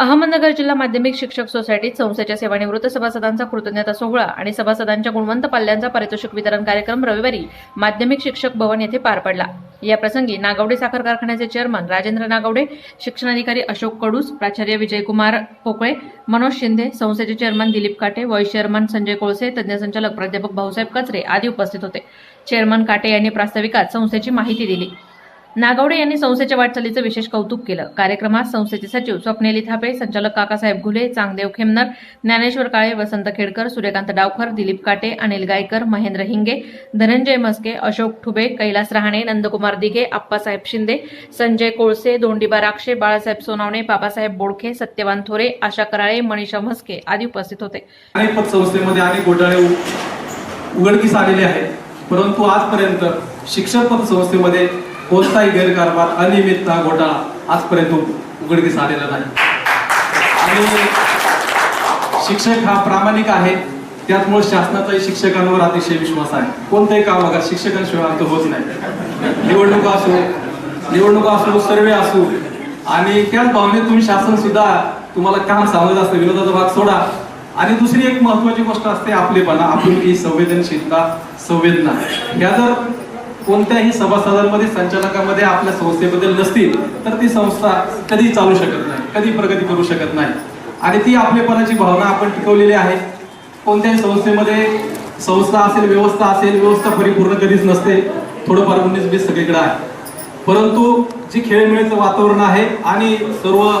अहमदनगर जिल्हा माध्यमिक शिक्षक सोसायटीत संस्थेच्या सेवानिवृत्त सभासदांचा कृतज्ञता सोहळा आणि सभासदांच्या गुणवंत पाल्यांचा पारितोषिक वितरण कार्यक्रम रविवारी माध्यमिक शिक्षक भवन येथे पार पडला. या प्रसंगी नागवडे साखर कारखान्याचे चेअरमन राजेंद्र नागवडे शिक्षणाधिकारी अशोक कडूस प्राचार्य विजयकुमार पोकळे मनोज शिंदे संस्थेचे चेअरमन दिलीप काटे व्हाईस चेअरमन संजय कोळसे तज्ज्ञ संचालक प्राध्यापक भाऊसाहेब कचरे आदी उपस्थित होते. चेअरमन काटे यांनी प्रास्ताविकात संस्थेची माहिती दिली. नागवडे यांनी संस्थेच्या वाटचालीचं विशेष कौतुक केलं. कार्यक्रमात संस्थेचे सचिव स्वप्नेली थापे संचालक काकासाहेब घुले चांगदेव खेमनर ज्ञानेश्वर काळे वसंत खेडकर सूर्यकांत डावखर दिलीप काटे अनिल गायकर महेंद्र हिंगे धनंजय मस्के अशोक ठुबे कैलास रहाणे नंदकुमार दिघे आप्पासाहेब शिंदे संजय कोळसे दोंडीबा राक्षे बाळासाहेब सोनावणे बाबासाहेब बोडखे सत्यवान थोरे आशा कराळे मनीषा म्हस्के आदी उपस्थित होते. अनेक संस्थेमध्ये अनेक घोटाळे उघडकीस आलेले आहेत. परंतु आजपर्यंत शिक्षक पतसंस्थेमध्ये कोणताही गैरकारभार अनियमितता घोटाळा आजपर्यंत उघडकीस आलेला नाही. आणि शिक्षक हा प्रामाणिक आहे. त्याचमुळे शासनाचाही शिक्षकांवर अतिशय विश्वास आहे. कोणतंही काम बघा शिक्षकांशिवाय अर्थ होत नाही. निवडणुका असो निवडणुका असो सर्वे असो आणि त्याच भावनेत तुम्ही शासन सुद्धा तुम्हाला काम सांगत असतं विरोधाचा भाग सोडा. आणि दुसरी एक महत्वाची गोष्ट असते आपलेपणा. आपुलकी संवेदनशीलता संवेदना. ह्या जर कोणत्याही सभासदांमध्ये संचालकामध्ये आपल्या संस्थेबद्दल नसतील तर ती संस्था कधी चालू शकत नाही कधी प्रगती करू शकत नाही. आणि ती आपलेपणाची भावना आपण टिकवलेली आहे. कोणत्याही संस्थेमध्ये संस्था असेल व्यवस्था असेल व्यवस्था परिपूर्ण कधीच नसते. थोडंफार उन्नीस बीस सगळीकडे आहे. परंतु जी खेळमेळीचं वातावरण आहे आणि सर्व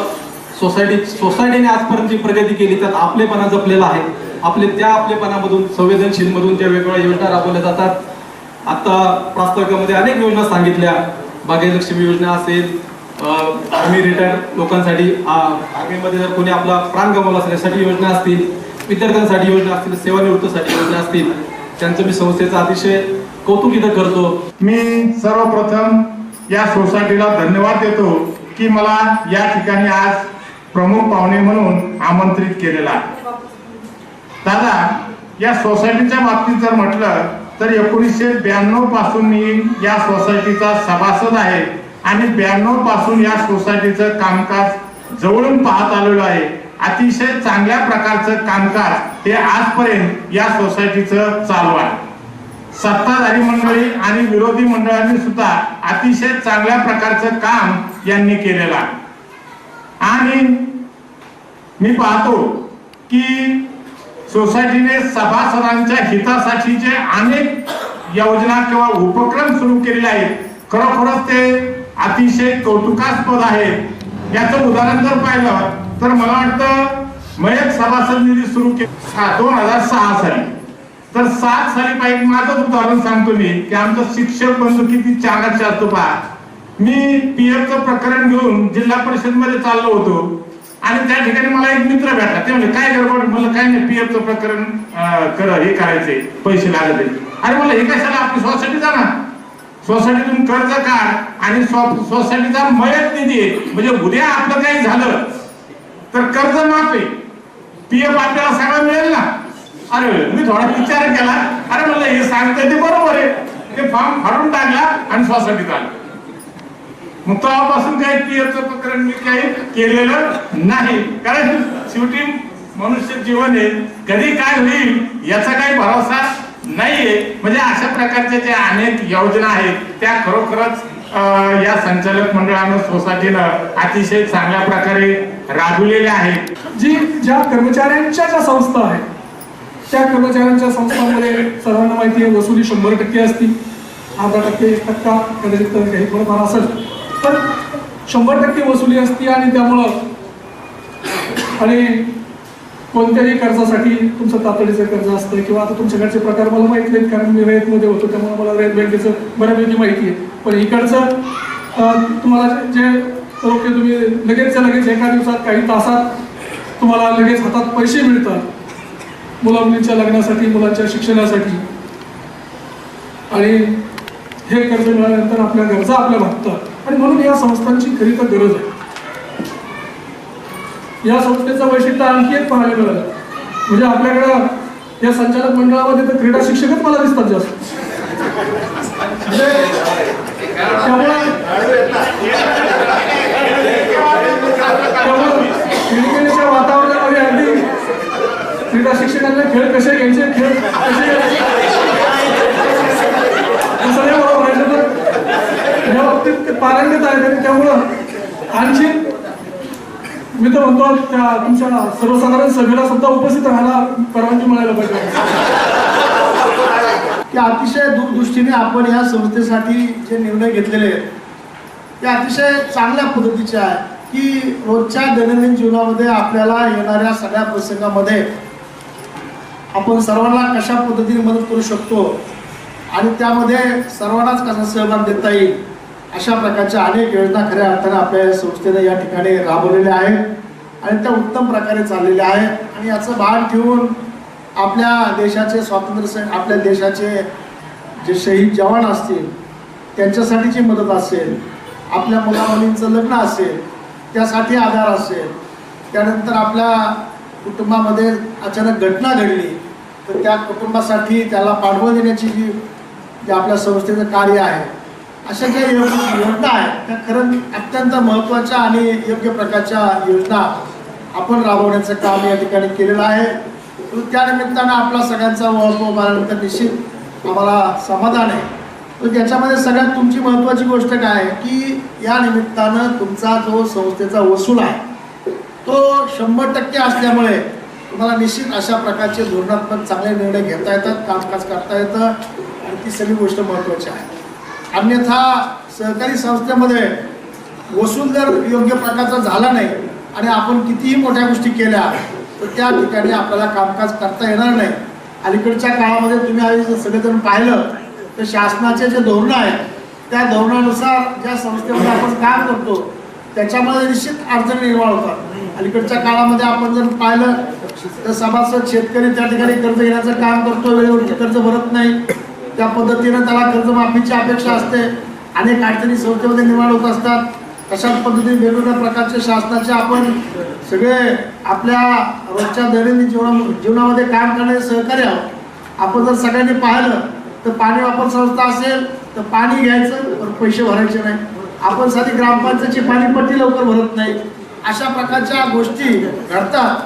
सोसायटी सोसायटीने आजपर्यंत जी प्रगती केली त्यात आपलेपणा जपलेला आहे. आपले त्या आपलेपणामधून संवेदनशीलमधून त्या वेगवेगळ्या योजना राबवल्या जातात. आता प्रास्ताविकामध्ये अनेक योजना सांगितल्या. भाग्यलक्ष्मी योजना असेल आर्मी रिटायर्ड लोकांसाठी आर्मीमध्ये जर कोणी आपला प्राण गमावला असेल यासाठी योजना असतील विद्यार्थ्यांसाठी योजना असतील सेवानिवृत्तीसाठी योजना असतील त्यांचं मी संस्थेचं अतिशय कौतुक इथं करतो. मी सर्वप्रथम या सोसायटीला धन्यवाद देतो की मला या ठिकाणी आज प्रमुख पाहुणे म्हणून आमंत्रित केलेला दादा या सोसायटीच्या बाबतीत जर म्हटलं तर एकोणीसशे ब्याण्णवपासून मी या सोसायटीचा सभासद आहे आणि ब्याण्णवपासून या सोसायटीचं कामकाज जवळून पाहत आलेलो आहे. अतिशय चांगल्या प्रकारचं कामकाज हे आजपर्यंत या सोसायटीचं चालू आहे. सत्ताधारी मंडळी आणि विरोधी मंडळांनी सुद्धा अतिशय चांगल्या प्रकारचं काम यांनी केलेलं आहे. आणि मी पाहतो की सोसायटीने सभासदांच्या हितासाठी जे अनेक योजना किंवा उपक्रम सुरू केलेले आहेत. खरोखरच ते अतिशय कौतुकास्पद आहे. याचं उदाहरण जर पाहिलं तर मला वाटतं मयत सभासद निधी सुरू केला दोन हजार सहा साली. तर सात साली पाहिजे माझंच उदाहरण सांगतो मी की आमचं शिक्षक बंधू किती चांगला असतो पहा. मी पीएफचं प्रकरण घेऊन जिल्हा परिषदमध्ये चाललो होतो. आणि त्या ठिकाणी मला एक मित्र भेटला. ते म्हणजे काय गडबड मला काय नाही पीएफचं प्रकरण कर हे करायचे पैसे लागले. अरे मला हे कशाला आपली सोसायटी ना. सोसायटीतून कर्ज काढ आणि सोसायटीचा मयत निधी म्हणजे उद्या आपलं काही झालं तर कर्ज माफ आहे. पीएफ आपल्याला सगळं मिळेल ना. अरे मी थोडा विचार केला. अरे म्हणलं हे सांगतंय ते बरोबर आहे. ते फॉर्म फाडून टाकला आणि सोसायटीत आलं. मग तेव्हापासून काही पीएफचं प्रकरण मी काही केलेलं नाही. कारण शेवटी मनुष्य जीवन आहे. कधी काय होईल याचा काही भरोसा नाहीये. म्हणजे अशा प्रकारच्या ज्या अनेक योजना आहेत त्या खरोखरच या संचालक मंडळानं सोसायटीनं अतिशय चांगल्या प्रकारे राबविलेल्या आहेत. जी ज्या कर्मचाऱ्यांच्या ज्या संस्था आहेत त्या कर्मचाऱ्यांच्या संस्थांमध्ये सर्वांना माहिती आहे वसुली शंभर टक्के असती अर्धा टक्के एक टक्का कदाचित काही थोडंफार असेल. पण शंभर टक्के वसुली असती आणि त्यामुळं आणि कोणत्याही कर्जासाठी तुमचं तातडीचं कर्ज असतं किंवा आता तुमच्याकडचे प्रकार मला माहिती नाहीत कारण मी रेतमध्ये होतो त्यामुळे मला रेत बँकेचं बऱ्यापैकी माहिती आहे. पण इकडचं तुम्हाला जे रोखे तुम्ही लगेचच्या लगेच एका दिवसात काही तासात तुम्हाला लगेच हातात पैसे मिळतात. मुला मुलींच्या लग्नासाठी मुलांच्या शिक्षणासाठी. आणि हे कर्ज मिळाल्यानंतर आपल्या गरजा आपल्या भागतात. आणि म्हणून या संस्थांची खरी तर गरज आहे. या संस्थेचं वैशिष्ट्य आणखी एक पाहायला मिळालं. म्हणजे आपल्याकडं या संचालक मंडळामध्ये तर क्रीडा शिक्षकच मला दिसतात जास्त. म्हणजे त्यामुळे अगदी क्रीडा शिक्षकांना खेळ कसे घ्यायचे खेळ कसे घ्यायचे हे सगळे मला म्हणायचं तर या बाबतीत ते पारंगत आहेत आणि त्यामुळं आणखी मी तर म्हणतो त्या तुमच्या सर्वसाधारण सभेला सुद्धा उपस्थित राहायला परवानगी मिळायला पाहिजे. की अतिशय दूरदृष्टीने आपण या संस्थेसाठी जे निर्णय घेतलेले आहेत ते अतिशय चांगल्या पद्धतीचे आहे की रोजच्या दैनंदिन जीवनामध्ये आपल्याला येणाऱ्या सगळ्या प्रसंगामध्ये आपण सर्वांना कशा पद्धतीने मदत करू शकतो आणि त्यामध्ये सर्वांनाच कसा सहभाग देता येईल अशा प्रकारच्या अनेक योजना खऱ्या अर्थाने आपल्या या या ठिकाणी राबवलेल्या आहेत आणि त्या उत्तम प्रकारे चाललेल्या आहेत. आणि याचं भान ठेवून आपल्या देशाचे स्वातंत्र्य सैन आपल्या देशाचे जे शहीद जवान असतील त्यांच्यासाठीची मदत असेल आपल्या मुलामुलींचं लग्न असेल त्यासाठी आधार असेल त्यानंतर आपल्या कुटुंबामध्ये अचानक घटना घडली तर त्या कुटुंबासाठी त्याला पाठबळ देण्याची जी जे आपल्या संस्थेचं कार्य आहे अशा ज्या योजना आहेत त्या खरं अत्यंत महत्त्वाच्या आणि योग्य प्रकारच्या योजना आपण राबवण्याचं काम या ठिकाणी केलेलं आहे. तर त्या निमित्तानं आपला सगळ्यांचा महत्त्व मानल्यानंतर निश्चित आम्हाला समाधान आहे. तर त्याच्यामध्ये सगळ्यात तुमची महत्त्वाची गोष्ट काय आहे की या निमित्तानं तुमचा जो संस्थेचा वसूल आहे तो शंभर टक्के असल्यामुळे तुम्हाला निश्चित अशा प्रकारचे धोरणात्मक चांगले निर्णय घेता येतात कामकाज करता येतं आणि ती सगळी गोष्ट महत्त्वाची आहे. अन्यथा सहकारी संस्थेमध्ये वसूल जर योग्य प्रकारचा झाला नाही आणि आपण कितीही मोठ्या गोष्टी केल्या तर त्या ठिकाणी आपल्याला कामकाज करता येणार नाही. अलीकडच्या काळामध्ये तुम्ही आधी जर सगळेजण पाहिलं तर शासनाचे जे धोरणं आहेत त्या धोरणानुसार ज्या संस्थेमध्ये आपण काम करतो त्याच्यामध्ये निश्चित अडचणी निर्माण होतात. अलीकडच्या काळामध्ये आपण जर पाहिलं तर सभासद शेतकरी त्या ठिकाणी कर्ज घेण्याचं काम करतो वेळेवरती कर्ज भरत नाही. त्या पद्धतीनं त्याला कर्जमाफीची अपेक्षा असते. अनेक अडचणी संस्थेमध्ये निर्माण होत असतात. तशाच पद्धतीने वेगवेगळ्या प्रकारचे शासनाचे आपण सगळे आपल्या रोजच्या दैनंदिन जीवना जीवनामध्ये काम करणारे सहकार्य आहोत. आपण जर सगळ्यांनी पाहिलं तर पाणी वापर संस्था असेल तर पाणी घ्यायचं पण पैसे भरायचे नाही. आपण साधी ग्रामपंचायतची पाणीपट्टी लवकर भरत नाही. अशा प्रकारच्या गोष्टी घडतात.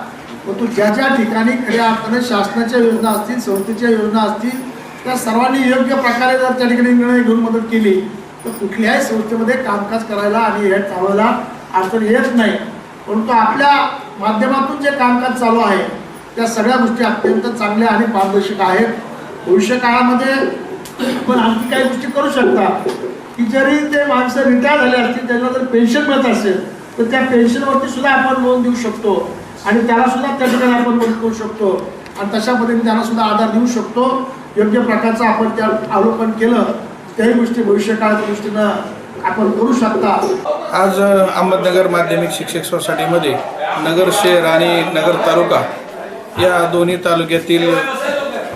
परंतु ज्या ज्या ठिकाणी खऱ्या अर्थाने शासनाच्या योजना असतील संस्थेच्या योजना असतील त्या सर्वांनी योग्य प्रकारे जर त्या ठिकाणी निर्णय घेऊन मदत केली तर कुठल्याही संस्थेमध्ये कामकाज करायला आणि हे चालवायला अडचण येत नाही. परंतु आपल्या माध्यमातून जे कामकाज चालू आहे त्या सगळ्या गोष्टी अत्यंत चांगल्या आणि पारदर्शक आहेत. भविष्य काळामध्ये पण आणखी काही गोष्टी करू शकता. की जरी ते माणसं रिटायर झाले असतील त्यांना जर पेन्शन मिळत असेल तर त्या पेन्शनवरती सुद्धा आपण लोन देऊ शकतो. आणि त्याला सुद्धा त्या ठिकाणी आपण मदत करू शकतो. आणि तशा पद्धतीने त्यांना सुद्धा आधार देऊ शकतो. योग्य प्रकारचं आपण त्या अवलोकन केलं त्याही गोष्टी भविष्यकाळाच्या दृष्टीनं आपण करू शकता. आज अहमदनगर माध्यमिक शिक्षक सोसायटीमध्ये नगर शहर आणि नगर तालुका या दोन्ही तालुक्यातील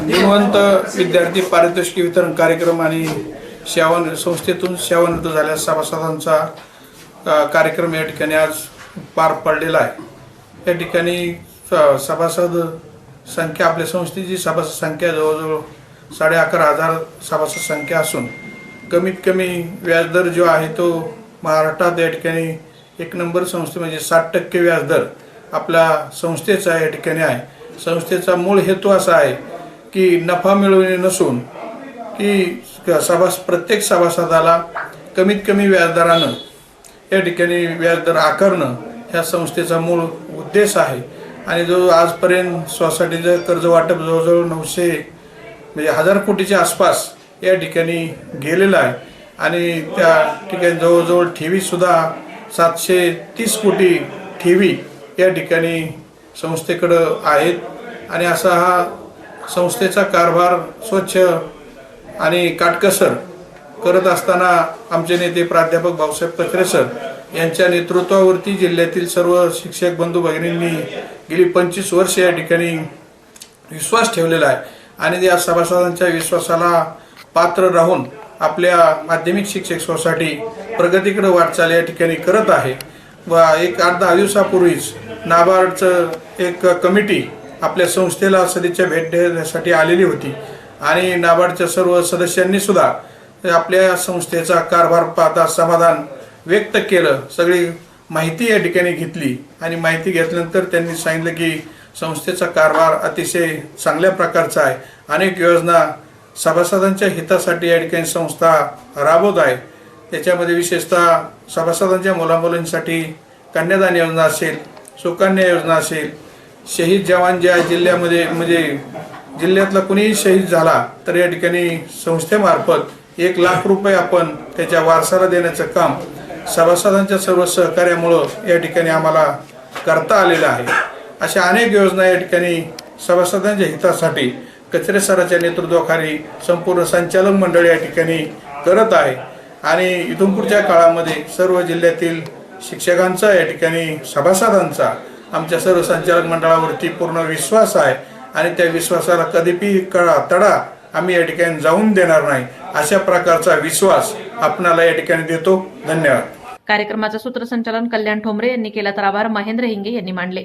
निवंत विद्यार्थी पारितोषिक वितरण कार्यक्रम आणि सेवान संस्थेतून सेवानिवृत्त झालेल्या सभासदांचा कार्यक्रम या ठिकाणी आज पार पडलेला आहे. या ठिकाणी स- सभासद संख्या आपल्या संस्थेची सभासद संख्या जवळजवळ साडे अकरा हजार सभासद संख्या असून कमीत कमी व्याजदर जो आहे तो महाराष्ट्रात या ठिकाणी एक नंबर संस्थे म्हणजे साठ टक्के व्याजदर आपल्या संस्थेचा या ठिकाणी आहे. संस्थेचा मूळ हेतू असा आहे की नफा मिळवणे नसून की सभास प्रत्येक सभासदाला कमीत कमी व्याजदरानं या ठिकाणी व्याजदर आकारणं ह्या संस्थेचा मूळ उद्देश आहे. आणि जो आजपर्यंत सोसायटीचं कर्ज वाटप जवळजवळ नऊशे म्हणजे हजार कोटीच्या आसपास या ठिकाणी गेलेलं आहे. आणि त्या ठिकाणी जवळजवळ ठेवीसुद्धा सातशे तीस कोटी ठेवी या ठिकाणी संस्थेकडं आहेत. आणि असा हा संस्थेचा कारभार स्वच्छ आणि काटकसर करत असताना आमचे नेते प्राध्यापक भाऊसाहेब कचरे सर यांच्या नेतृत्वावरती जिल्ह्यातील सर्व शिक्षक बंधू भगिनींनी गेली पंचवीस वर्ष या ठिकाणी विश्वास ठेवलेला आहे. आणि या सभासदांच्या विश्वासाला पात्र राहून आपल्या माध्यमिक शिक्षक सोसायटी प्रगतीकडे वाटचाल या ठिकाणी करत आहे. व एक आठ दहा दिवसापूर्वीच नाबार्डचं एक कमिटी आपल्या संस्थेला सदिच्छा भेट देण्यासाठी आलेली होती. आणि नाबार्डच्या सर्व सदस्यांनी सुद्धा आपल्या संस्थेचा कारभार पाहता समाधान व्यक्त केलं. सगळी माहिती या ठिकाणी घेतली. आणि माहिती घेतल्यानंतर त्यांनी सांगितलं की संस्थेचा कारभार अतिशय चांगल्या प्रकारचा आहे. अनेक योजना सभासदांच्या हितासाठी या ठिकाणी संस्था राबवत आहे. त्याच्यामध्ये विशेषतः सभासदांच्या मुलामुलींसाठी कन्यादान योजना असेल सुकन्या योजना असेल शहीद जवान ज्या जिल्ह्यामध्ये म्हणजे जिल्ह्यातला कुणीही शहीद झाला तर या ठिकाणी संस्थेमार्फत एक लाख रुपये आपण त्याच्या वारसाला देण्याचं काम सभासदांच्या सर्व सहकार्यामुळं या ठिकाणी आम्हाला करता आलेलं आहे. अशा अनेक योजना या ठिकाणी सभासदांच्या हितासाठी कचरे सराच्या नेतृत्वाखाली संपूर्ण संचालक मंडळ या ठिकाणी करत आहे. आणि इथून पुढच्या काळामध्ये सर्व जिल्ह्यातील शिक्षकांचा या ठिकाणी सभासदांचा आमच्या सर्व संचालक मंडळावरती पूर्ण विश्वास आहे. आणि त्या विश्वासाला कधीपी कळा तडा आम्ही या ठिकाणी जाऊन देणार नाही अशा प्रकारचा विश्वास आपणाला या ठिकाणी देतो. धन्यवाद. कार्यक्रमाचं सूत्रसंचालन कल्याण ठोंबरे यांनी केला तर आभार. महेंद्र हिंगे यांनी मांडले.